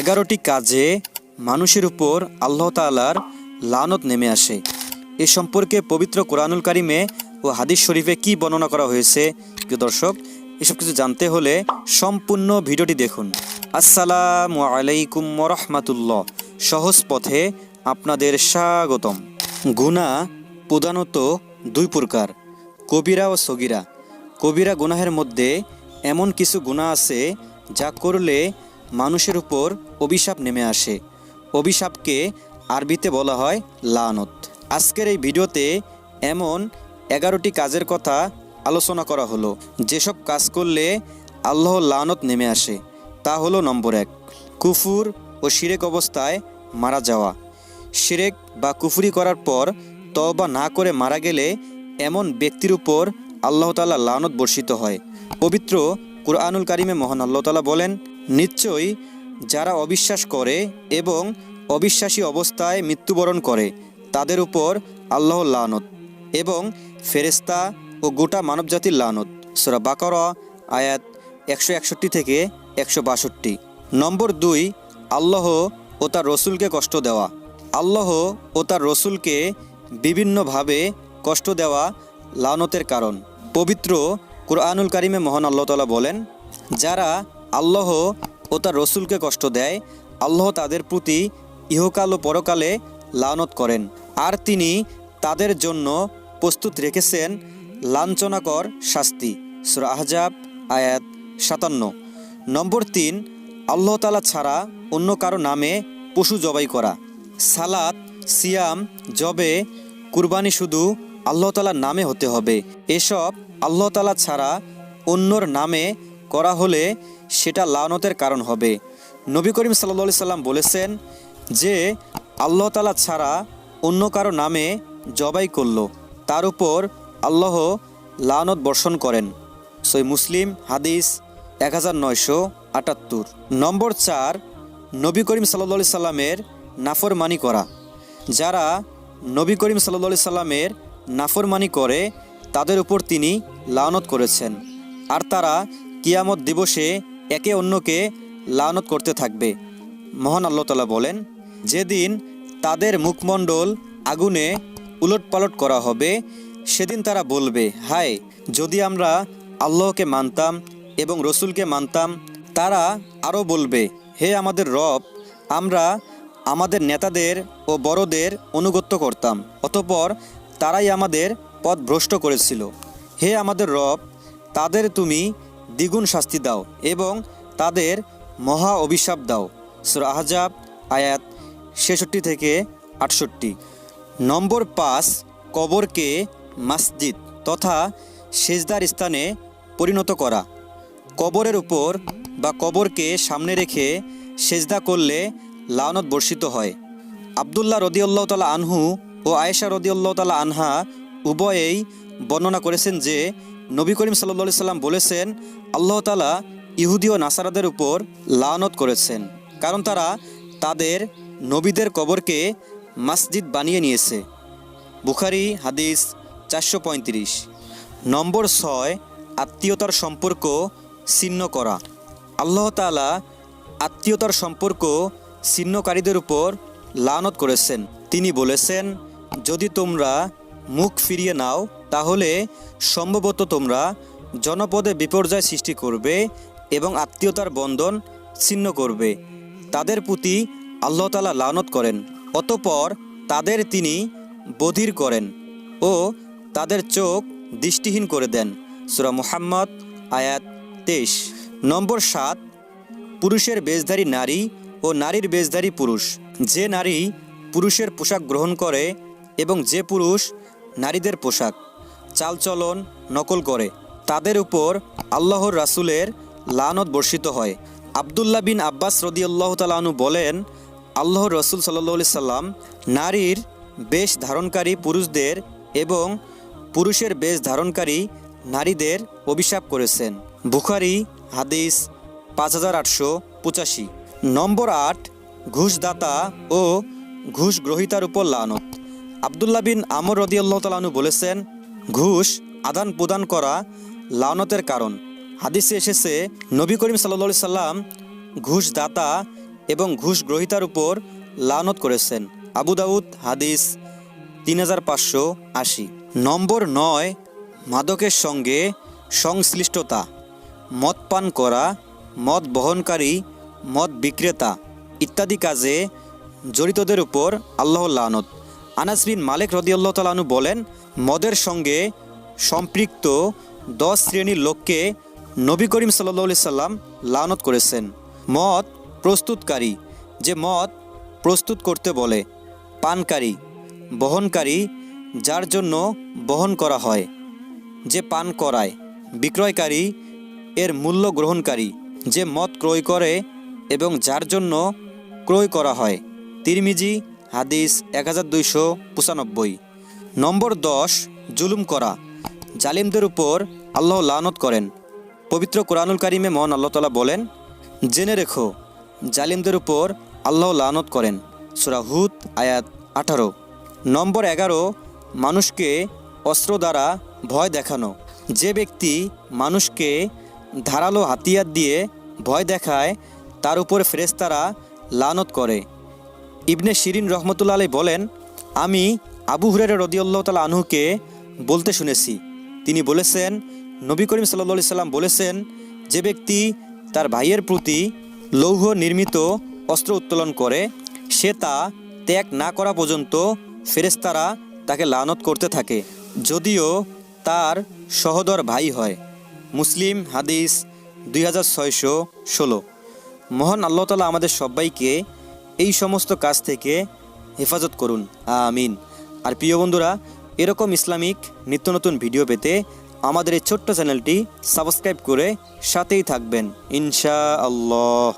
এগারোটি কাজে মানুষের উপর আল্লাহ তাআলার লানত নেমে আসে। এ সম্পর্কে পবিত্র কোরআনুল কারিমে ও হাদিস শরীফে কি বর্ণনা করা হয়েছে? প্রিয় দর্শক, এসব কিছু জানতে হলে সম্পূর্ণ ভিডিওটি দেখুন। আসসালামু আলাইকুম রহমাতুল্লাহ। সহজ পথে আপনাদের স্বাগতম। গুণা প্রধানত দুই প্রকার, কবিরা ও সগিরা। কবিরা গুনাহের মধ্যে এমন কিছু গুণা আছে যা করলে মানুষের উপর অভিশাপ নেমে আসে। অভিশাপকে আরবিতে বলা হয় লানত। আজকের এই ভিডিওতে এমন এগারোটি কাজের কথা আলোচনা করা হলো। যেসব কাজ করলে আল্লাহ লানত নেমে আসে, তা হলো নম্বর এক, কুফুর ও শিরেক অবস্থায় মারা যাওয়া। শিরেক বা কুফুরি করার পর তওবা না করে মারা গেলে এমন ব্যক্তির উপর আল্লাহ তালা লানত বর্ষিত হয়। পবিত্র কুরআনুল কারিমে মহান আল্লাহ তালা বলেন নিশ্চয়ই যারা অবিশ্বাস করে এবং অবিশ্বাসী অবস্থায় মৃত্যুবরণ করে, তাদের উপর আল্লাহ লানত এবং ফেরেস্তা ও গোটা মানবজাতির লানত। সুরা বাকর, আয়াত একশো একষট্টি থেকে একশো বাষট্টি। নম্বর দুই, আল্লাহ ও তার রসুলকে কষ্ট দেওয়া। আল্লাহ ও তার রসুলকে বিভিন্নভাবে কষ্ট দেওয়া লানতের কারণ। পবিত্র কুরআনুল কারিমে মহান আল্লাহ তালা বলেন, যারা আল্লাহ ও তার রসুলকে কষ্ট দেয়। আল্লাহ তাদের প্রতি ইহকাল ও পরকালে লানত করেন। আর তিনি তাদের জন্য প্রস্তুত রেখেছেন লাঞ্ছনাকর শাস্তি। সুরা আয়াত সাতান্ন। নম্বর তিন আল্লাহতালা ছাড়া অন্য কারও নামে পশু জবাই করা। সালাত, সিয়াম, জবে, কুরবানি শুধু আল্লাহ তালার নামে হতে হবে। এসব আল্লাহতালা ছাড়া অন্যর নামে করা হলে সেটা লানতের কারণ হবে। নবী করিম সাল্লা সাল্লাম বলেছেন যে, আল্লাহ তালা ছাড়া অন্য কারও নামে জবাই করল। তার উপর আল্লাহ লানত বর্ষণ করেন। সই মুসলিম, হাদিস এক হাজার নয়শো আটাত্তর। নম্বর চার, নবী করিম সাল্লা সাল্লামের নাফরমানি করা। যারা নবী করিম সাল্লা সাল্লামের নাফরমানি করে, তাদের উপর তিনি লানত করেছেন। আর তারা কিয়ামত দিবসে একে অন্যকে লানত করতে থাকবে। মহান আল্লাহ তালা বলেন, যেদিন তাদের মুখমণ্ডল আগুনে উলটপালট করা হবে, সেদিন তারা বলবে, হায়, যদি আমরা আল্লাহকে মানতাম এবং রসুলকে মানতাম, তারা আরও বলবে, হে আমাদের রব, আমরা আমাদের নেতাদের ও বড়দের অনুগত্য করতাম, অতপর তারাই আমাদের পথ ভ্রষ্ট করেছিল। হে আমাদের রব, তাদের তুমি দ্বিগুণ শাস্তি দাও এবং তাদের মহা অভিশাপ দাও। সুর আয়াত ছেষট্টি থেকে আটষট্টি। নম্বর পাঁচ, কবরকে মসজিদ তথা সেজদার স্থানে পরিণত করা। কবরের উপর বা কবরকে সামনে রেখে সেজদা করলে লানত বর্ষিত হয়। আবদুল্লাহ রদিউল্লাহ তালা আনহু ও আয়েশা রদিউল্লাহ তালা আনহা উভয়েই বর্ণনা করেছেন যে নবী করিম সাল্লা সাল্লাম বলেছেন, আল্লাহ তালা ইহুদি ও নাসারাদের উপর লানত করেছেন, কারণ তারা তাদের নবীদের কবরকে মসজিদ বানিয়ে নিয়েছে। বুখারি, হাদিস চারশো পঁয়ত্রিশ। নম্বর ছয়, আত্মীয়তার সম্পর্ক ছিন্ন করা। আল্লাহ তালা আত্মীয়তার সম্পর্ক ছিন্নকারীদের উপর লানত করেছেন। তিনি বলেছেন, যদি তোমরা মুখ ফিরিয়ে নাও তাহলে সম্ভবত তোমরা জনপদে বিপর্যয় সৃষ্টি করবে এবং আত্মীয়তার বন্ধন ছিন্ন করবে। তাদের প্রতি আল্লাহ তালা লানত করেন, অতপর তাদের তিনি বধির করেন ও তাদের চোখ দৃষ্টিহীন করে দেন। সুরা মুহাম্মদ, আয়াত তেইশ। নম্বর সাত, পুরুষের বেশধারী নারী ও নারীর বেশধারী পুরুষ। যে নারী পুরুষের পোশাক গ্রহণ করে এবং যে পুরুষ নারীদের পোশাক। চালচলন নকল করে। তাদের উপর আল্লাহর রাসূলের লানত বর্ষিত হয়। আবদুল্লাহ বিন আব্বাস রদিয়াল্লাহ তালানু বলেন, আল্লাহর রসুল সাল্লি সাল্লাম নারীর বেশ ধারণকারী পুরুষদের এবং পুরুষের বেশ ধারণকারী নারীদের অভিশাপ করেছেন। বুখারি, হাদিস পাঁচ হাজার আটশো পঁচাশি। নম্বর আট, ঘুষদাতা ও ঘুষ গ্রহিতার উপর লানত। আবদুল্লাহ বিন আমর রদিয়াল্লাহ তালানু বলেছেন ঘুষ আদান প্রদান করা লানতের কারণ। হাদিসে এসেছে, নবী করিম সাল্লা সাল্লাম ঘুষদাতা এবং ঘুষ গ্রহিতার উপর লানত করেছেন। আবু দাউদ, হাদিস তিন হাজার পাঁচশো আশি। নম্বর নয়, মাদকের সঙ্গে সংশ্লিষ্টতা, মদ পান করা, মদ বহনকারী, মদ বিক্রেতা ইত্যাদি কাজে জড়িতদের উপর আল্লাহ লানত আনাস বিন মালিক রদিয়াল্লাহ তালানু বলেন, মদের সঙ্গে সম্পৃক্ত দশ শ্রেণির লোককে নবী করিম সাল্লি সাল্লাম লানত করেছেন। মদ প্রস্তুতকারী, যে মদ প্রস্তুত করতে বলে, পানকারী, বহনকারী, যার জন্য বহন করা হয়। যে পান করায়, বিক্রয়কারী, এর মূল্য গ্রহণকারী, যে মদ ক্রয় করে এবং যার জন্য ক্রয় করা হয়। তিরমিজি হাদিস এক হাজার দুইশো পঁচানব্বই। নম্বর দশ, জুলুম করা। জালিমদের উপর আল্লাহ লানত করেন। পবিত্র কোরআনুল কারিমে মহান আল্লাহ তালা বলেন, জেনে রেখো, জালিমদের উপর আল্লাহ লানত করেন। সুরাহুত আয়াত আঠারো। নম্বর এগারো, মানুষকে অস্ত্র দ্বারা ভয় দেখানো। যে ব্যক্তি মানুষকে ধারালো হাতিয়ার দিয়ে ভয় দেখায়, তার উপর ফেরেস্তারা লানত করে। ইবনে শিরিন রহমতুল্লা আলী বলেন, আমি আবু হুরের রদিউল্লাহ তালা আনহুকে বলতে শুনেছি। তিনি বলেছেন, নবী করিম সাল্লা সাল্লাম বলেছেন, যে ব্যক্তি তার ভাইয়ের প্রতি লৌহ নির্মিত অস্ত্র উত্তোলন করে, সে তা ত্যাগ না করা পর্যন্ত ফেরেস্তারা তাকে লানত করতে থাকে। যদিও তার সহদর ভাই হয়। মুসলিম হাদিস দুই হাজার ছয়শো ষোলো। মহান আল্লাহ তালা আমাদের সবাইকে এই সমস্ত কাজ থেকে হেফাজত করুন। আমিন। আর প্রিয় বন্ধুরা, এরকম ইসলামিক নিত্য নতুন ভিডিও পেতে আমাদের এই ছোট্ট চ্যানেলটি সাবস্ক্রাইব করে সাথেই থাকবেন। ইনশা আল্লাহ